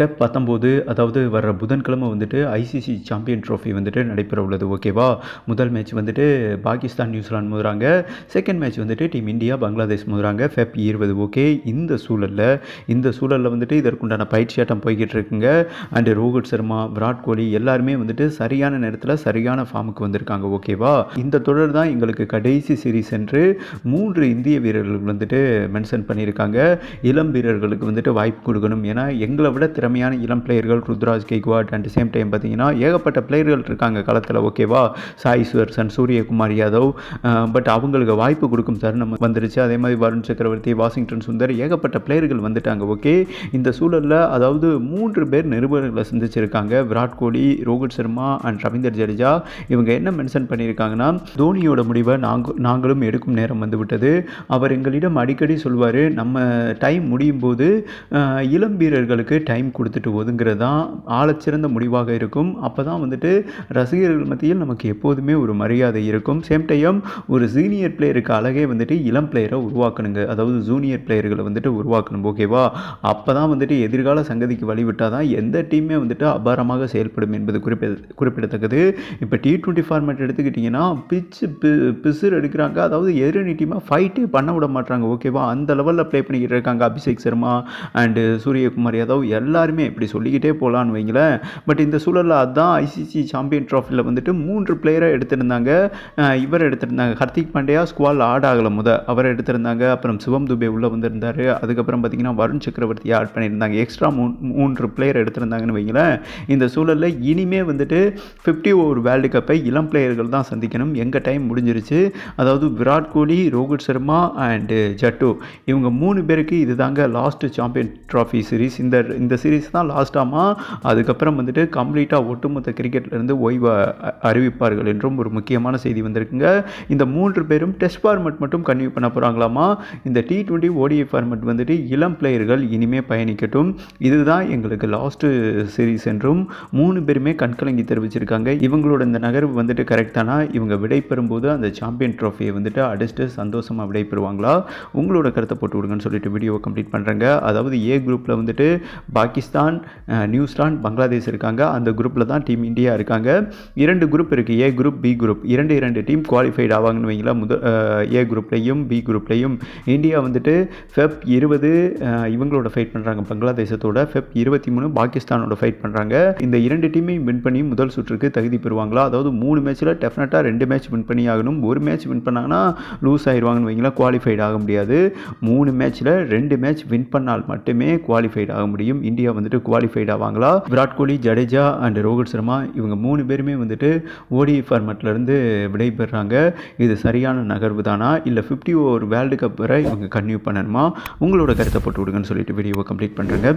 Feb பத்தொம்போது அதாவது வர்ற புதன்கிழமை வந்துட்டு ஐசிசி சாம்பியன் ட்ரோஃபி வந்துட்டு நடைபெற உள்ளது ஓகேவா முதல் மேட்ச் வந்துட்டு பாகிஸ்தான் நியூசிலாந்து மோதுறாங்க. செகண்ட் மேட்ச் வந்துட்டு டீம் இந்தியா பங்களாதேஷ் மோதுறாங்க ஃபெப் இருபது ஓகே இந்த சூழலில் இந்த சூழலில் வந்துட்டு இதற்குண்டான பயிற்சியாட்டம் போய்கிட்டு இருக்குங்க. அண்டு ரோஹித் சர்மா விராட் கோலி எல்லாருமே வந்துட்டு சரியான நேரத்தில் சரியான ஃபார்முக்கு வந்திருக்காங்க ஓகேவா இந்த தொடர் தான் எங்களுக்கு கடைசி சீரீஸ் என்று மூன்று இந்திய வீரர்கள் வந்துட்டு மென்ஷன் பண்ணியிருக்காங்க. இளம் வீரர்களுக்கு வந்துட்டு வாய்ப்பு கொடுக்கணும். ஏன்னா எங்களை விட திறமையான இளம் பிளேயர்கள் Ruturaj Gaikwad and same time பார்த்தீங்கன்னா ஏகப்பட்ட பிளேயர்கள் இருக்காங்க களத்தில் ஓகேவா சாய் சுவர்சன் சூரியகுமார் யாதவ் பட் அவங்களுக்கு வாய்ப்பு கொடுக்கும் தருணம் வந்துருச்சு. அதே மாதிரி வருண் சக்கரவர்த்தி வாஷிங்டன் சுந்தர் ஏகப்பட்ட பிளேயர்கள் வந்துட்டாங்க ஓகே இந்த சூழலில் அதாவது மூன்று பேர் நிருபர்களை சந்திச்சிருக்காங்க. விராட் கோலி ரோஹித் சர்மா அண்ட் ரவீந்தர் ஜடேஜா. இவங்க என்ன மென்ஷன் பண்ணியிருக்காங்கன்னா தோனியோட முடிவை நாங்கள் நாங்களும் எடுக்கும் நேரம் வந்துவிட்டது. அவர் எங்களிடம் அடிக்கடி சொல்வார் நம்ம டைம் முடியும் போது இளம் வீரர்களுக்கு டைம் கொடுத்துட்டு ஒதுங்கிறது தான் ஆழச்சிறந்த முடிவாக இருக்கும். அப்போ தான் வந்துட்டு ரசிகர்கள் மத்தியில் நமக்கு எப்போதுமே ஒரு மரியாதை இருக்கும். சேம் டைம் ஒரு சீனியர் பிளேயருக்கு அழகே வந்துட்டு இளம் பிளேயரை உருவாக்கணுங்க. அதாவது ஜூனியர் பிளேயர்களை வந்துட்டு உருவாக்கணும். ஓகேவா அப்போ தான் வந்துட்டு எதிர்கால சங்கதிக்கு வழிவிட்டால் தான் எந்த டீமே வந்துட்டு அபாரமாக செயல்படும் என்பது குறிப்பிட குறிப்பிடத்தக்கது. இப்போ டி டுவெண்ட்டி ஃபார்மேட் எடுத்துக்கிட்டிங்கன்னா பிச்சு பி பிசுறு எடுக்கிறாங்க. அதாவது எதிரணி டீமாக ஃபைட்டே பண்ண விட மாட்டாங்க ஓகேவா அந்த லெவலில் ப்ளே பண்ணிக்கிட்டு இருக்காங்க. அபிஷேக் சர்மா அண்டு சூரியகுமார் யாதவ். எல்லாருமே இப்படி சொல்லிக்கிட்டே போகலான்னு வைங்களேன். பட் இந்த சூழலில் அதுதான் ஐசிசி சாம்பியன் ட்ராஃபியில் வந்துட்டு மூன்று பிளேயரை எடுத்திருந்தாங்க. இவர் எடுத்திருந்தாங்க. ஹர்திக் பாண்டியா ஸ்குவால் ஆட் ஆகலை முத. அவர் எடுத்திருந்தாங்க. அப்புறம் சிவம் துபே உள்ளே வந்திருந்தார். அதுக்கப்புறம் பார்த்தீங்கன்னா வருண் சக்கரவர்த்தி ஆட் பண்ணியிருந்தாங்க. எக்ஸ்ட்ரா மூ மூன்று பிளேயர் எடுத்திருந்தாங்கன்னு வைங்களேன். இந்த சூழலில் இனிமே வந்துட்டு ஃபிஃப்டி ஓவர் வேர்ல்டு கப்பை இளம் பிளேயர்கள் தான் சந்திக்கணும். எங்கள் டைம் முடிஞ்சிருச்சு? அதாவது விராட் கோலி ரோஹித் சர்மா அண்டு ஜட்டு. இவங்க மூணு பேருக்கு இது தாங்க லாஸ்ட் சாம்பியன் ட்ராஃபி சீரீஸ் இந்த இந்த சீரிஸ் தான் லாஸ்ட்டாமா அதுக்கப்புறம் வந்துட்டு கம்ப்ளீட்டாக ஒட்டுமொத்த கிரிக்கெட்லேருந்து ஓய்வை அறிவிப்பார்கள் என்றும் ஒரு முக்கியமான செய்தி வந்திருக்குங்க. இந்த மூன்று பேரும் டெஸ்ட் ஃபார்மெட் மட்டும் கன்வியூ பண்ண போகிறாங்களாமா இந்த டி ட்வெண்ட்டி ஓடிஐ ஃபார்மெட் வந்துட்டு இளம் பிளேயர்கள் இனிமே பயணிக்கட்டும். இதுதான் எங்களுக்கு லாஸ்ட்டு சீரிஸ் என்றும் மூணு பேருமே கண்கலங்கி தெரிவிச்சிருக்காங்க. இவங்களோட இந்த நகர்வு வந்துட்டு கரெக்டானா இவங்க விடை பெறும்போது அந்த சாம்பியன் ட்ராஃபியை வந்துட்டு அடிச்சுட்டு சந்தோஷமாக விடை பெறுவாங்களா? உங்களோட கருத்தை போட்டு விடுங்கன்னு சொல்லிட்டு வீடியோவை கம்ப்ளீட் பண்ணுறேங்க அதாவது ஏ குரூப்பில் வந்துட்டு பாகிஸ்தான் நியூசிலாந்து பங்களாதேஷ் இருக்காங்க. அந்த குரூப்பில் தான் டீம் இந்தியா இருக்காங்க. இரண்டு குரூப் இருக்குது ஏ குரூப் பி குரூப் இரண்டு இரண்டு டீம் குவாலிஃபைட் ஆவாங்கன்னு வைங்களா முத ஏ குரூப்லேயும் பி குரூப்லேயும் இந்தியா வந்துட்டு ஃபெப் இருபது இவங்களோட ஃபைட் பண்ணுறாங்க பங்களாதேசத்தோட ஃபெப் இருபத்தி மூணு பாகிஸ்தானோட ஃபைட் பண்ணுறாங்க இந்த இரண்டு டீமையும் வின் பண்ணி முதல் சுற்றுக்கு தகுதி பெறுவாங்களா? அதாவது மூணு மேட்ச்சில் டெஃபினட்டாக ரெண்டு மேட்ச் வின் பண்ணி ஆகணும். ஒரு மேட்ச் வின் பண்ணாங்கன்னா லூஸ் ஆயிடுவாங்கன்னு வைங்களா குவாலிஃபைட் ஆக முடியாது. மூணு மேட்ச்சில் ரெண்டு மேட்ச் வின் பண்ணால் மட்டுமே குவாலிஃபைட் ஆக முடியும். இந்தியா இந்தியா வந்துட்டு குவாலிஃபைட் ஆவாங்களா? விராட் கோலி ஜடேஜா அண்ட் ரோஹித் சர்மா இவங்க மூணு பேருமே வந்துட்டு ஓடி ஃபார்மேட்லேருந்து விடைபெறாங்க. இது சரியான நகர்வு தானா? இல்லை ஃபிஃப்டி ஓவர் வேர்ல்டு கப் வரை இவங்க கன்டினியூ பண்ணணுமா? உங்களோட கருத்தை போட்டு விடுங்கன்னு சொல்லிட்டு வீடியோவை கம்ப்ளீட் பண்ணுறேங்க